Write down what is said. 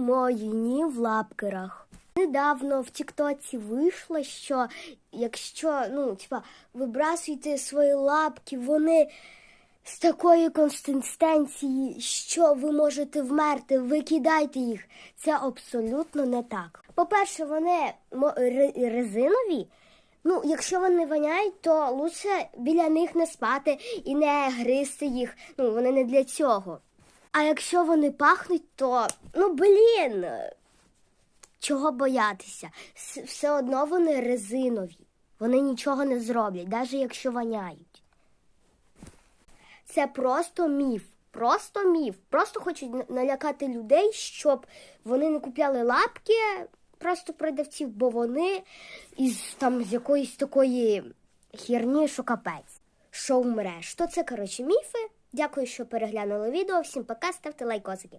Мої ні в лапкерах. Недавно в Тіктоці вийшло, що якщо ну, типа, вибрасуєте свої лапки, вони з такої консистенції, що ви можете вмерти, викидайте їх. Це абсолютно не так. По-перше, вони резинові. Ну, якщо вони воняють, то лучше біля них не спати і не гризти їх. Ну, вони не для цього. А якщо вони пахнуть, то ну блін, чого боятися? Все одно вони резинові. Вони нічого не зроблять, навіть якщо воняють. Це просто міф. Просто міф. Просто хочуть налякати людей, щоб вони не купляли лапки просто продавців, бо вони із там з якоїсь такої херні, що капець. Що вмреш. То це, коротше, міфи. Дякую, що переглянули відео. Всім пока, ставте лайкосики.